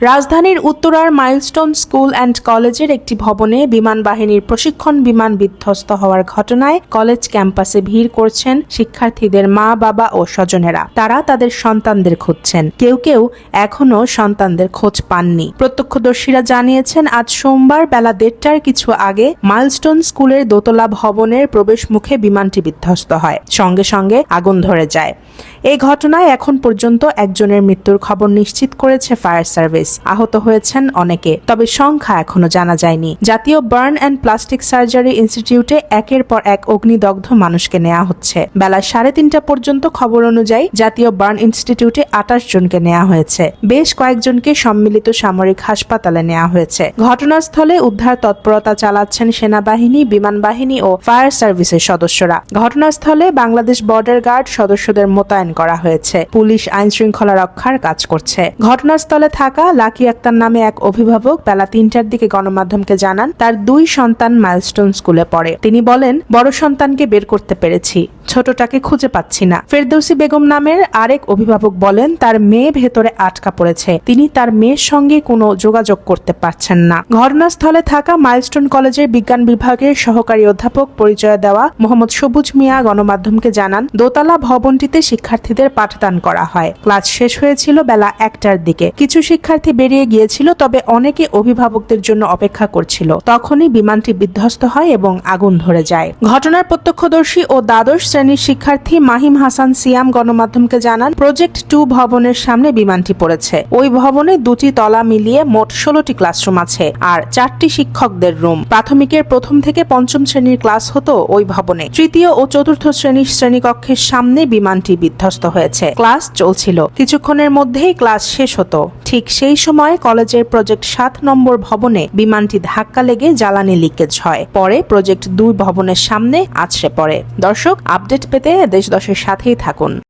রাজধানীর উত্তরার milestone school and কলেজের একটি ভবনে বিমান বাহিনীর প্রশিক্ষণ বিমান বিধ্বস্ত হওয়ার ঘটনায় কলেজ ক্যাম্পাসে ভিড় করছেন শিক্ষার্থীদের মা, বাবা ও স্বজনেরা। তারা তাদের সন্তানদের খুঁজছেন। কেউ কেউ এখনও সন্তানদের খোঁজ পাননি। প্রত্যক্ষদর্শীরা জানিয়েছেন, আজ সোমবার বেলা দেড়টার কিছু আগে মাইলস্টোন স্কুলের দোতলা ভবনের প্রবেশ মুখে বিমানটি বিধ্বস্ত হয়। সঙ্গে সঙ্গে আগুন ধরে যায়। এই ঘটনায় এখন পর্যন্ত একজনের মৃত্যুর খবর নিশ্চিত করেছে ফায়ার সার্ভিস। আহত হয়েছেন অনেকে, তবে সংখ্যা এখনও জানা যায়নি। জাতীয় বার্ন অ্যান্ড প্লাস্টিক সার্জারি ইনস্টিটিউটে একের পর এক অগ্নিদগ্ধ মানুষকে নেওয়া হচ্ছে। বেলা সাড়ে তিনটা পর্যন্ত খবর অনুযায়ী জাতীয় বার্ন ইনস্টিটিউটে আটাশ জনকে নেওয়া হয়েছে। বেশ কয়েকজনকে সম্মিলিত সামরিক হাসপাতালে নেওয়া হয়েছে। ঘটনাস্থলে উদ্ধার তৎপরতা চালাচ্ছেন সেনাবাহিনী, বিমান বাহিনী ও ফায়ার সার্ভিসের সদস্যরা। ঘটনাস্থলে বাংলাদেশ বর্ডার গার্ড সদস্যদের মোতায়েন করা হয়েছে। পুলিশ আইন শৃঙ্খলা রক্ষার কাজ করছে। ঘটনাস্থলে থাকা লাকি আক্তার নামে এক অভিভাবক বেলা তিনটার দিকে গণমাধ্যমকে জানান, তার দুই সন্তান মাইলস্টোন স্কুলে পড়ে। তিনি বলেন, বড় সন্তানকে বের করতে পেরেছি। ছোটটাকে খুঁজে পাচ্ছি না। ফেরদৌসি বেগম নামের আরেক অভিভাবক বলেন, তার মেয়ে ভেতরে আটকা পড়েছে। তিনি তার মেয়ের সঙ্গে কোনো যোগাযোগ করতে পারছেন না। ঘটনাস্থলে থাকা মাইলস্টোন কলেজের বিজ্ঞান বিভাগের সহকারী অধ্যাপক পরিচয় দেওয়া মোহাম্মদ সবুজ মিয়া গণমাধ্যমকে জানান, দোতলা ভবনটিতে শিক্ষার্থীদের পাঠদান করা হয়। ক্লাস শেষ হয়েছিল বেলা একটার দিকে। কিছু শিক্ষার্থী বেরিয়ে গিয়েছিল, তবে অনেকে অভিভাবকদের জন্য অপেক্ষা করছিল। তখনই বিমানটি বিধ্বস্ত হয় এবং আগুন ধরে যায়। ঘটনার প্রত্যক্ষদর্শী ও দ্বাদশ শ্রেণির শিক্ষার্থী মাহিম হাসান সিয়াম গণমাধ্যমকে জানান প্রজেক্ট টু ভবনের সামনে বিমানটি পড়েছে। ওই ভবনে দুটি তলা মিলিয়ে মোট ষোলোটি ক্লাসরুম আছে আর চারটি শিক্ষকদের রুম। প্রাথমিকের প্রথম থেকে পঞ্চম শ্রেণির ক্লাস হতো ওই ভবনে। তৃতীয় ও চতুর্থ শ্রেণির শ্রেণীকক্ষের সামনে বিমানটি বিধ্বস্ত হয়েছে। ক্লাস চলছিল। কিছুক্ষণের মধ্যেই ক্লাস শেষ হতো। ঠিক সেই সময় কলেজের প্রজেক্ট সাত নম্বর ভবনে বিমানটি ধাক্কা লেগে জ্বালানি লিকেজ হয়। পরে প্রজেক্ট দুই ভবনের সামনে আছড়ে পড়ে। দর্শক, আপডেট পেতে দেশ দশের সাথেই থাকুন।